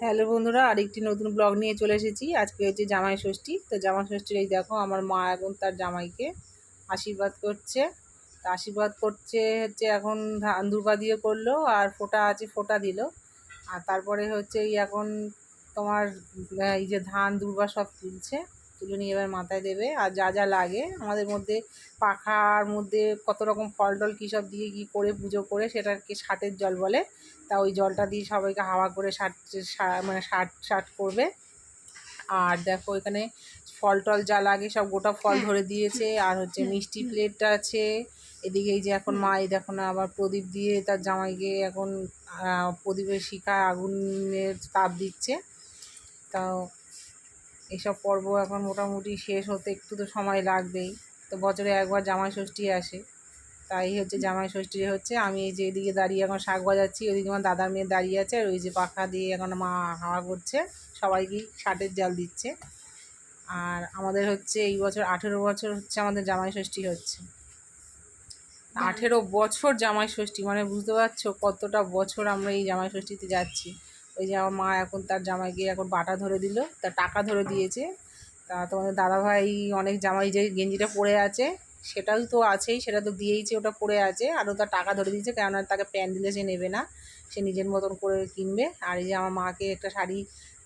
Hello বন্ধুরা, আরেকটি নতুন ব্লগ নিয়ে চলে এসেছি। আজকে হচ্ছে জামাই ষষ্ঠী। তো জামাই ষষ্ঠীর এই দেখো, আমার মা এখন তার জামাইকে আশীর্বাদ করছে। তা আশীর্বাদ করছে হচ্ছে এখন ধান দুর্বা দিয়ে করল, আর ফোটা আছে, ফোটা দিল। আর তারপরে হচ্ছে এই এখন তোমার এই যে ধান দুর্বা সব তুলছে। তুলে নিয়ে এবার মাথায় দেবে আর যা যা লাগে। আমাদের মধ্যে পাখার মধ্যে কত রকম ফল টল কী সব দিয়ে কী করে পুজো করে সেটাকে ষাটের জল বলে। তা ওই জলটা দিয়ে সবাইকে হাওয়া করে ষাট মানে ষাট ষাট করবে। আর দেখো এখানে ফল টল যা লাগে সব গোটা ফল ধরে দিয়েছে। আর হচ্ছে মিষ্টি প্লেটটা আছে। এদিকে এই যে এখন মা এই দেখো না আবার প্রদীপ দিয়ে তার জামাইকে এখন প্রদীপের শিখায় আগুনের তাপ দিচ্ছে। তাও এইসব পর্ব এখন মোটামুটি শেষ হতে একটু তো সময় লাগবেই। তো বছরে একবার জামাই ষষ্ঠী আসে। তাই হচ্ছে জামাই ষষ্ঠী হচ্ছে আমি এই যে এদিকে দাঁড়িয়ে এখন শাক বাজাচ্ছি ওইদিকে আমার দাদার মেয়ে দাঁড়িয়ে আছে আর ওই যে পাখা দিয়ে এখন মা হাওয়া করছে সবাইকেই ষাটের জাল দিচ্ছে। আর আমাদের হচ্ছে এই বছর আঠেরো বছর হচ্ছে আমাদের জামাই ষষ্ঠী হচ্ছে। আঠেরো বছর জামাই ষষ্ঠী মানে বুঝতে পারছ কতটা বছর আমরা এই জামাই ষষ্ঠীতে যাচ্ছি। ওই যে আমার মা এখন তার জামাইকে এখন বাটা ধরে দিল, তার টাকা ধরে দিয়েছে। তা তোমাদের দাদাভাই অনেক জামাই যে গেঞ্জিটা পরে আছে, সেটাও তো আছেই, সেটা তো দিয়েইছে ওটা পরে আছে আরও তার টাকা ধরে দিয়েছে, কেননা তাকে প্যান্ট দিলে সে নেবে না, সে নিজের মতন করে কিনবে। আর এই যে আমার মাকে একটা শাড়ি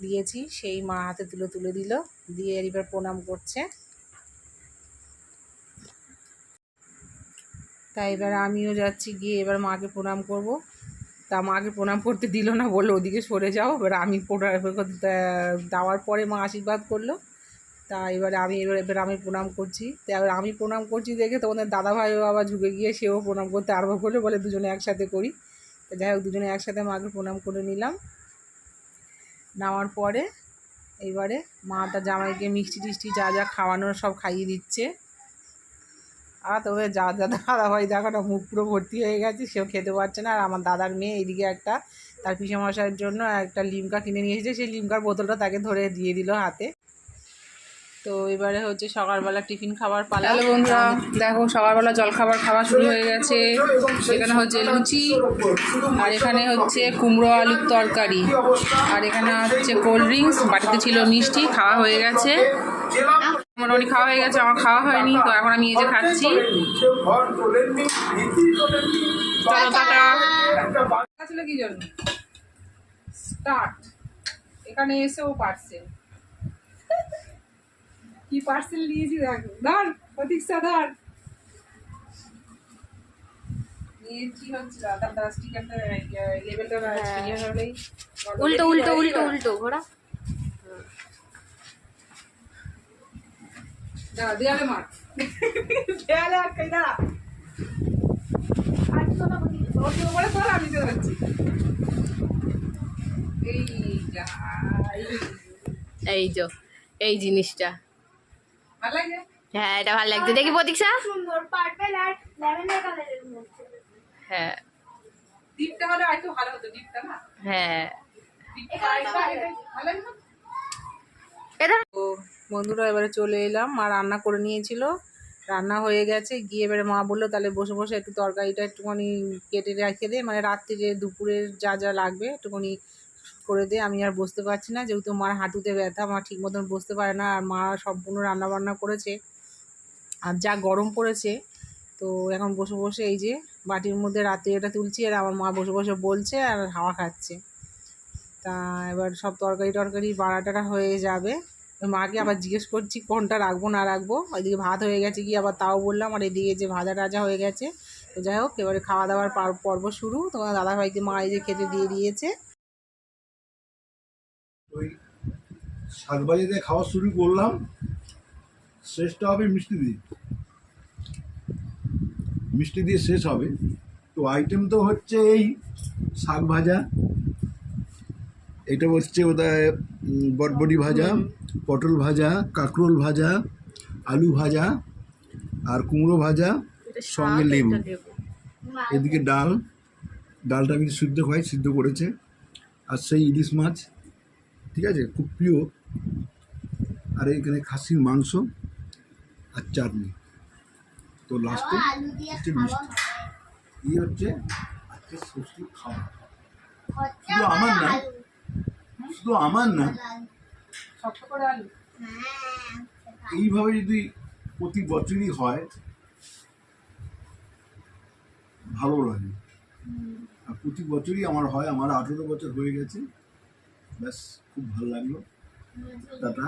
দিয়েছি, সেই মা হাতে তুলে তুলে দিল, দিয়ে এবার প্রণাম করছে। তাই এবার আমিও যাচ্ছি গিয়ে এবার মাকে প্রণাম করব। তা মাকে প্রণাম করতে দিল না, বলল ওদিকে সরে যাও। এবার আমি দেওয়ার পরে মা আশীর্বাদ করল। তা এবারে আমি এবার এবার আমি প্রণাম করছি। তা এবার আমি প্রণাম করছি দেখে তোমাদের দাদাভাইও আবার ঝুঁকে গিয়ে সেও প্রণাম করতে আরম্ভ করল, বলে দুজনে একসাথে করি। তো যাই হোক, দুজনে একসাথে মাকে প্রণাম করে নিলাম। নেওয়ার পরে এইবারে মা তার জামাইকে মিষ্টি টিষ্টি যা যা খাওয়ানোর সব খাইয়ে দিচ্ছে। আর তবে যা যা দাদা ভাই দেখো না মুখ পুরো ভর্তি হয়ে গেছে, সেও খেতে পারছে না। আর আমার দাদার মেয়ে এইদিকে একটা, তার পিসে মশাইয়ের জন্য একটা লিমকা কিনে নিয়ে এসেছে, সেই লিমকার বোতলটা তাকে ধরে দিয়ে দিল হাতে। তো এবারে হচ্ছে সকালবেলা টিফিন খাবার পালা। হ্যালো বন্ধুরা, দেখো সকালবেলা জলখাবার খাওয়া শুরু হয়ে গেছে। সেখানে হচ্ছে লুচি, আর এখানে হচ্ছে কুমড়ো আলুর তরকারি। আর এখানে হচ্ছে কোল্ড ড্রিঙ্কস বাটিতে ছিল মিষ্টি, খাওয়া হয়ে গেছে। মোটামুটি খাওয়া হয়ে গেছে আমার খাওয়া হয়নি তো এখন আমি এই যে খাচ্ছি। চলো টাটা। ছিল কি জন্য? স্টার্ট এখানে এসেও পার্সেল কি পার্সেল নিয়েছি দেখো। ধর প্রতীক্ষা ধর। নিয়েছি হচ্ছে দাদা দাদা লেভেলটা ইয়ে হলেই। উল্টো উল্টো উল্টো উল্টো ঘোড়া। দাঁড়া দেয়ালে মার। দেয়ালে আটকাই দাঁড়া ওকে উপরে তোল আমি চলে যাচ্ছি। এই যা এই। এই যে এই জিনিসটা। ভালো লাগে? হ্যাঁ এটা ভালো লাগছে। দেখি প্রতীক্ষা। সুন্দর পার্পল আর ল্যাভেন্ডার কালারের হ্যাঁ। ডিপটা হলে আরেকটু ভালো হতো ডিপটা না? হ্যাঁ। ভালো বন্ধুরা, এবারে চলে এলাম। মা রান্না করে নিয়েছিল। রান্না হয়ে গেছে। গিয়ে এবারে মা বলল, তাহলে বসে বসে একটু তরকারিটা একটুখানি কেটে রেখে দে। মানে রাত্রিরে দুপুরের যা যা লাগবে একটুখানি করে দে। আমি আর বসতে পারছি না। যেহেতু মার হাঁটুতে ব্যথা, মা ঠিক মতন বসতে পারে না। আর মা সম্পূর্ণ রান্না বান্না করেছে। আর যা গরম পড়েছে, তো এখন বসে বসে এই যে বাটির মধ্যে রাত্রি এটা তুলছি। আর আমার মা বসে বসে বলছে আর হাওয়া খাচ্ছে। তা এবার সব তরকারি টরকারি বাড়াটারা হয়ে যাবে। মাকে আবার জিজ্ঞেস করছি, কোনটা রাখব, না রাখব? ওইদিকে ভাত হয়ে গেছে কি আবার তাও বললাম, আর এদিকে যে ভাজা টাজা হয়ে গেছে। তো যাই হোক, এবারে খাওয়া দাওয়ার পার- পর্ব শুরু। তোমার দাদাভাইকে মা এই যে খেতে দিয়ে দিয়েছে। ওই দিয়ে খাওয়া শুরু করলাম। শেষটা হবে মিষ্টি দিয়ে। মিষ্টি দিয়ে শেষ হবে। তো আইটেম তো হচ্ছে এই শাক ভাজা এটা হচ্ছে ওদের বটবটি ভাজা পটল ভাজা কাঁকরোল ভাজা আলু ভাজা আর কুমড়ো ভাজা সঙ্গে লেবু। এদিকে ডাল। ডালটা আমি সিদ্ধ খাই সিদ্ধ করেছে। আর সেই ইলিশ মাছ ঠিক আছে? খুব প্রিয়। আর এখানে খাসির মাংস আর চাটনি। তো লাস্টে হচ্ছে মিষ্টি। এই হচ্ছে আজকে ষষ্ঠীর খাওয়া। আমার না। শুধু আমার না। এইভাবে যদি প্রতি বছরই হয়, ভালো লাগে। আর প্রতি বছরই আমার হয়, আমার আঠেরো বছর হয়ে গেছে। ব্যাস, খুব ভালো লাগল। টাটা।